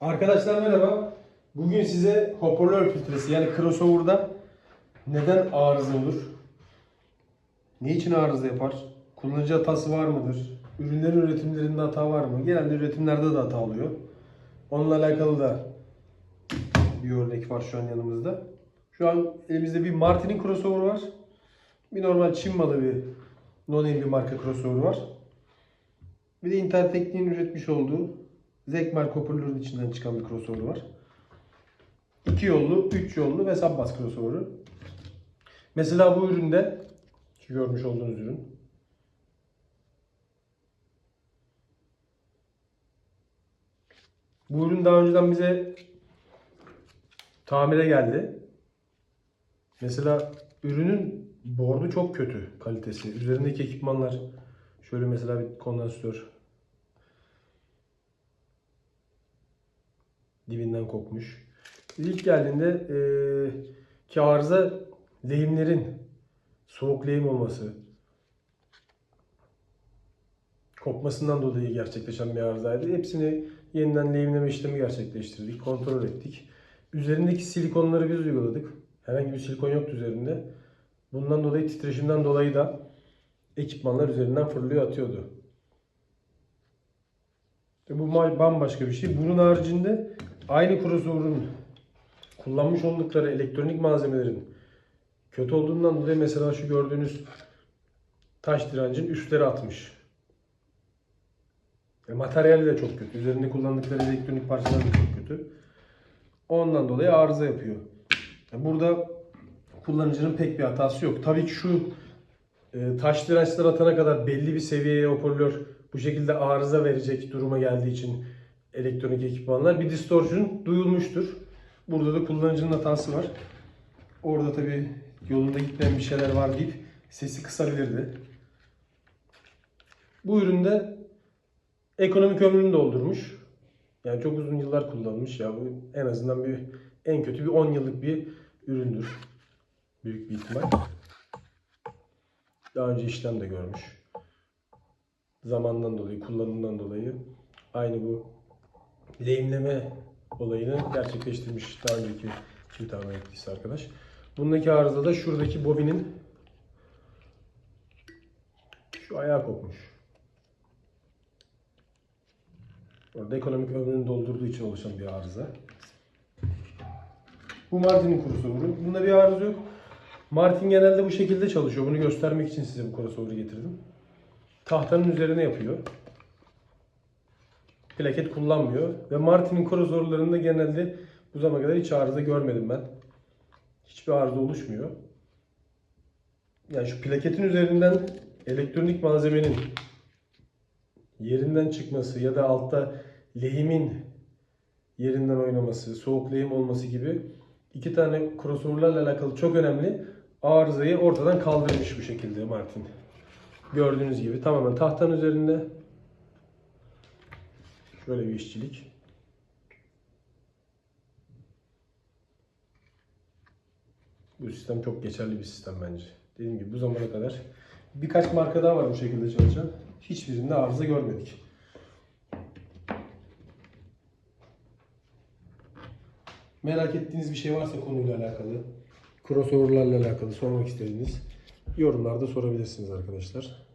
Arkadaşlar merhaba. Bugün size hoparlör filtresi yani crossover'da neden arıza olur? Ne için arıza yapar? Kullanıcı hatası var mıdır? Ürünlerin üretimlerinde hata var mı? Genelde üretimlerde de hata oluyor. Onunla alakalı da bir örnek var şu an yanımızda. Şu an elimizde bir Martin'in crossover var. Bir normal Çin malı bir non bir marka crossover var. Bir de internet tekniğin üretmiş olduğu Zekmer hoparlörün içinden çıkan bir crossover var. İki yollu, üç yollu ve subbas crossover'ı. Mesela bu üründe, şu görmüş olduğunuz ürün. Bu ürün daha önceden bize tamire geldi. Mesela ürünün bordu çok kötü kalitesi. Üzerindeki ekipmanlar şöyle mesela bir kondansatör dibinden kopmuş. İlk geldiğinde eee ki arıza lehimlerin soğuk lehim olması kopmasından dolayı gerçekleşen bir arızaydı. Hepsini yeniden lehimleme işlemi gerçekleştirdik, kontrol ettik. Üzerindeki silikonları biz uyguladık. Herhangi bir silikon yoktu üzerinde. Bundan dolayı titreşimden dolayı da ekipmanlar üzerinden fırlıyor atıyordu. E Bu bambaşka bir şey. Bunun haricinde aynı crossover'ın kullanmış oldukları elektronik malzemelerin kötü olduğundan dolayı mesela şu gördüğünüz taş direncin üstleri atmış. E, materyali de çok kötü. Üzerinde kullandıkları elektronik parçalar da çok kötü. Ondan dolayı arıza yapıyor. E, Burada kullanıcının pek bir hatası yok. Tabii ki şu e, taş dirençler atana kadar belli bir seviyeye hoparlör bu şekilde arıza verecek duruma geldiği için elektronik ekipmanlar bir distortion duyulmuştur. Burada da kullanıcının hatası var. Orada tabii yolunda gitmeyen bir şeyler var deyip sesi kısabilirdi. Bu üründe ekonomik ömrünü doldurmuş. Yani çok uzun yıllar kullanmış ya bu en azından bir en kötü bir 10 yıllık bir üründür. Büyük bir ihtimal. Daha önce işlem de görmüş. Zamandan dolayı, kullanımdan dolayı aynı bu lehimleme olayını gerçekleştirmiş daha önceki kim tahmin ettiyse arkadaş. Bundaki arıza da şuradaki bobinin şu ayağı kopmuş. Orada ekonomik ömrünü doldurduğu için oluşan bir arıza. Bu Martin'in crossover'ı. Bunda bir arıza yok. Martin genelde bu şekilde çalışıyor. Bunu göstermek için size bu crossover'ı getirdim. Tahtanın üzerine yapıyor. Plaket kullanmıyor. Ve Martin'in crossover'larında genelde bu zamana kadar hiç arıza görmedim ben. Hiçbir arıza oluşmuyor. Yani şu plaketin üzerinden elektronik malzemenin yerinden çıkması ya da altta lehimin yerinden oynaması, soğuk lehim olması gibi iki tane crossover'larla alakalı çok önemli arızayı ortadan kaldırmış bu şekilde Martin. Gördüğünüz gibi tamamen tahtanın üzerinde şöyle bir işçilik. Bu sistem çok geçerli bir sistem bence. Dediğim gibi bu zamana kadar birkaç marka daha var bu şekilde çalışan. Hiçbirinde arıza görmedik. Merak ettiğiniz bir şey varsa konuyla alakalı, crossover'larla alakalı sormak istediğiniz yorumlarda sorabilirsiniz arkadaşlar.